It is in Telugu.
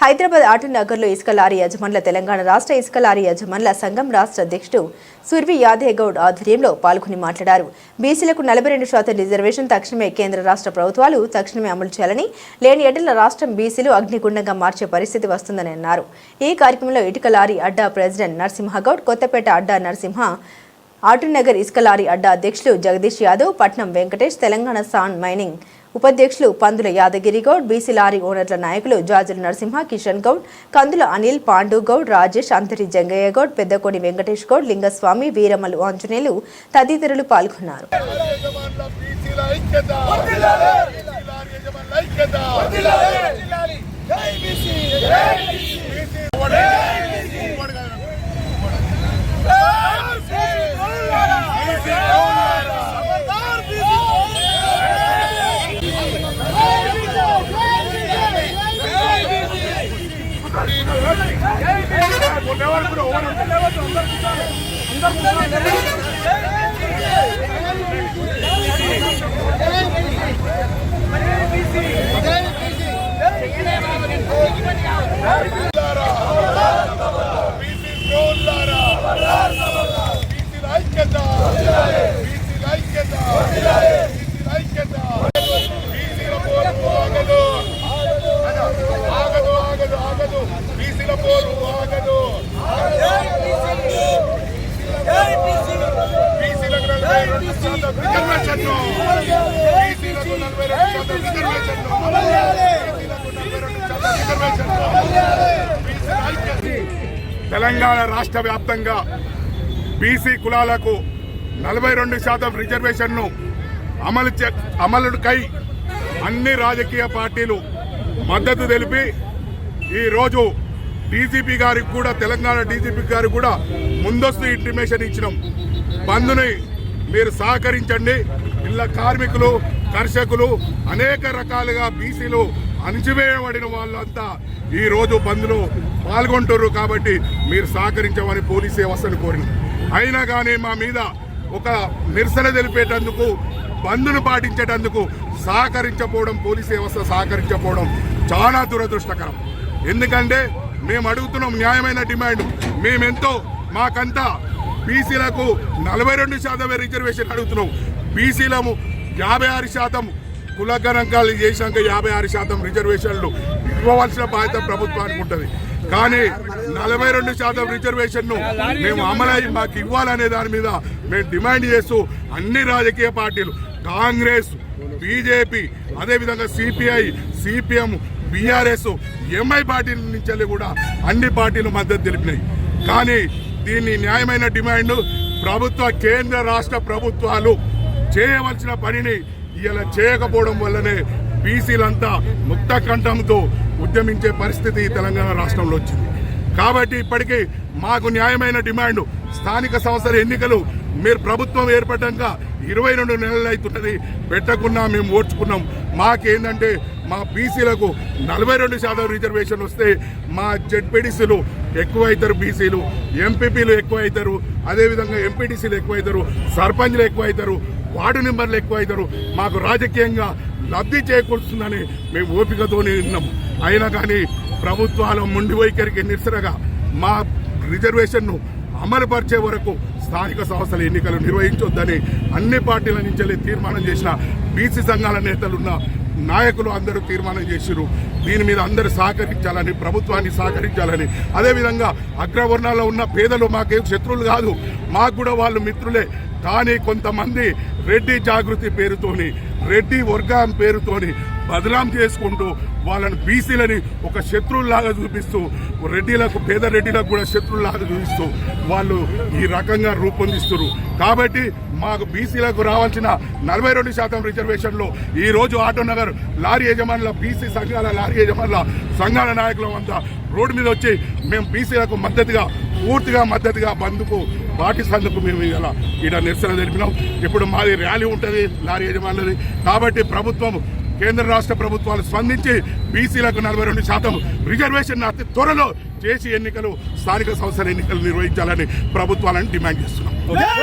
హైదరాబాద్ ఆటోనగర్లో ఇసుక లారీ యజమానుల తెలంగాణ రాష్ట్ర ఇసుక లారీ యజమానుల సంఘం రాష్ట్ర అధ్యక్షుడు సుర్వి యాదేగౌడ్ ఆధ్వర్యంలో పాల్గొని మాట్లాడారు. బీసీలకు నలభై రెండు శాతం రిజర్వేషన్ తక్షణమే కేంద్ర రాష్ట్ర ప్రభుత్వాలు తక్షణమే అమలు చేయాలని లేని ఎడల రాష్ట్రం బీసీలు అగ్నిగుండంగా మార్చే పరిస్థితి వస్తుందని అన్నారు. ఈ కార్యక్రమంలో ఇటుక లారీ అడ్డా ప్రెసిడెంట్ నరసింహగౌడ్ కొత్తపేట అడ్డా నరసింహ ఆటోనగర్ ఇసుక లారీ అడ్డా అధ్యక్షులు జగదీష్ యాదవ్ పట్నం వెంకటేష్ తెలంగాణ సాన్ మైనింగ్ ఉపాధ్యక్షులు పందుల యాదగిరి గౌడ్ బీసీ లారీ ఓనర్ల నాయకులు జాజుల నరసింహ కిషన్ గౌడ్ కందుల అనిల్ పాండు గౌడ్ రాజేష్ అంతరి జంగయ్య గౌడ్ పెద్దకోడి వెంకటేష్ గౌడ్ లింగస్వామి వీరమలు ఆంజనేయులు తదితరులు పాల్గొన్నారు. ఐక్యత బీసీల యజమానుల ఐక్యత బీసీ ఉమ్మడి- ఉమ్మడి కాదు. బీసీ గౌరవారా. ఎవరు కూడా ఎవరు ఐక్యత. ఐక్యత. ఐక్యత. ఆగదు. ఆగదు, ఆగదు, ఆగదు. బీసీల పోరు ఆగదు. నలభై రెండు శాతం బీసీలకు నలభై రెండు శాతం తెలంగాణ రాష్ట్ర వ్యాప్తంగా బీసీ కులాలకు నలభై రెండు శాతం రిజర్వేషన్ను అమలు చే అమలుకై అన్ని రాజకీయ పార్టీలు మద్దతు తెలిపి ఈరోజు డీజీపీ గారికి కూడా తెలంగాణ డీజీపీ గారికి కూడా ముందస్తు ఇంటిమేషన్ ఇచ్చినాం. బంద్ని మీరు సహకరించండి. ఇళ్ళ కార్మికులు కర్షకులు అనేక రకాలుగా బీసీలు అణచివేయబడిన వాళ్ళంతా ఈ రోజు బంద్లో పాల్గొంటున్నారు కాబట్టి మీరు సహకరించమని పోలీస్ వ్యవస్థను కోరింది అయినా కానీ మా మీద ఒక నిరసన తెలిపేటందుకు బంద్ను పాటించేటందుకు సహకరించకపోవడం పోలీస్ వ్యవస్థ సహకరించకపోవడం చాలా దురదృష్టకరం. ఎందుకంటే మేము అడుగుతున్నాం న్యాయమైన డిమాండ్. మేమెంతో మాకంతా బీసీలకు నలభై రెండు శాతం రిజర్వేషన్ అడుగుతున్నాం. బీసీలము యాభై ఆరు శాతం కులగణాంకాలు చేశాక యాభై ఆరు శాతం రిజర్వేషన్లు ఇవ్వవలసిన బాధ్యత ప్రభుత్వానికి ఉంటుంది. కానీ నలభై రెండు శాతం రిజర్వేషన్ను మేము అమలై మాకు ఇవ్వాలనే దాని మీద మేము డిమాండ్ చేస్తూ అన్ని రాజకీయ పార్టీలు కాంగ్రెస్ బీజేపీ అదేవిధంగా సిపిఐ సిపిఎం బీఆర్ఎస్ ఎంఐ పార్టీల నుంచి కూడా అన్ని పార్టీలు మద్దతు తెలిపినాయి. కానీ దీన్ని న్యాయమైన డిమాండ్ ప్రభుత్వ కేంద్ర రాష్ట్ర ప్రభుత్వాలు చేయవలసిన పనిని ఇలా చేయకపోవడం వల్లనే బీసీలంతా ముక్త కంఠంతో ఉద్యమించే పరిస్థితి తెలంగాణ రాష్ట్రంలో వచ్చింది. కాబట్టి ఇప్పటికీ మాకు న్యాయమైన డిమాండ్ స్థానిక సంస్థల ఎన్నికలు మీరు ప్రభుత్వం ఏర్పడ్డాక ఇరవై రెండు నెలలు అవుతున్నది పెట్టకున్నా మేము ఓడ్చుకున్నాం మాకేందంటే మా బీసీలకు నలభై రెండు శాతం రిజర్వేషన్ వస్తే మా జెడ్పీటీసీలు ఎక్కువైతారు బీసీలు. ఎంపీపీలు ఎక్కువైతారు అదేవిధంగా ఎంపీటీసీలు ఎక్కువైతారు సర్పంచ్లు ఎక్కువైతారు వార్డు నెంబర్లు ఎక్కువైతారు. మాకు రాజకీయంగా లబ్ధి చేకూరుస్తుందని మేము ఓపికతోనే ఉన్నాం. అయినా కానీ ప్రభుత్వాల ముండి వైఖరికి నిరసనగా మా రిజర్వేషన్ను అమలుపరిచే వరకు స్థానిక సంస్థల ఎన్నికలు నిర్వహించొద్దని అన్ని పార్టీల నుంచి తీర్మానం చేసిన బీసీ సంఘాల నేతలున్న నాయకులు అందరూ తీర్మానం చేసిరు దీని మీద అందరూ సహకరించాలని ప్రభుత్వాన్ని సహకరించాలని. అదేవిధంగా అగ్రవర్ణాల్లో ఉన్న పేదలు మాకేం శత్రువులు కాదు. మాకు కూడా వాళ్ళు మిత్రులే. కానీ కొంతమంది రెడ్డి జాగృతి పేరుతోని రెడ్డి వర్గం పేరుతోని బదనాం చేసుకుంటూ వాళ్ళని బీసీలని ఒక శత్రువులాగా చూపిస్తూ రెడ్డిలకు పేద రెడ్డిలకు కూడా శత్రువులాగా చూపిస్తూ వాళ్ళు ఈ రకంగా రూపొందిస్తున్నారు కాబట్టి మాకు బీసీలకు రావాల్సిన నలభై రెండు శాతం రిజర్వేషన్లో ఈరోజు ఆటోనగర్ లారీ యజమానుల బీసీ సంఘాల లారీ యజమానుల సంఘాల నాయకుల అంతా రోడ్డు మీద వచ్చి మేము బీసీలకు మద్దతుగా పూర్తిగా మద్దతుగా బంద్కు పాటిస్తందుకు మేము ఇలా ఇక్కడ నిరసన తెలిపినాం. ఇప్పుడు మాది ర్యాలీ ఉంటుంది లారీ యజమానులది. కాబట్టి ప్రభుత్వం కేంద్ర రాష్ట్ర ప్రభుత్వాలు స్పందించి బీసీలకు నలభై రెండు శాతం రిజర్వేషన్ అతి త్వరలో చేసి ఎన్నికలు స్థానిక సంస్థల ఎన్నికలు నిర్వహించాలని ప్రభుత్వాలను డిమాండ్ చేస్తున్నాం.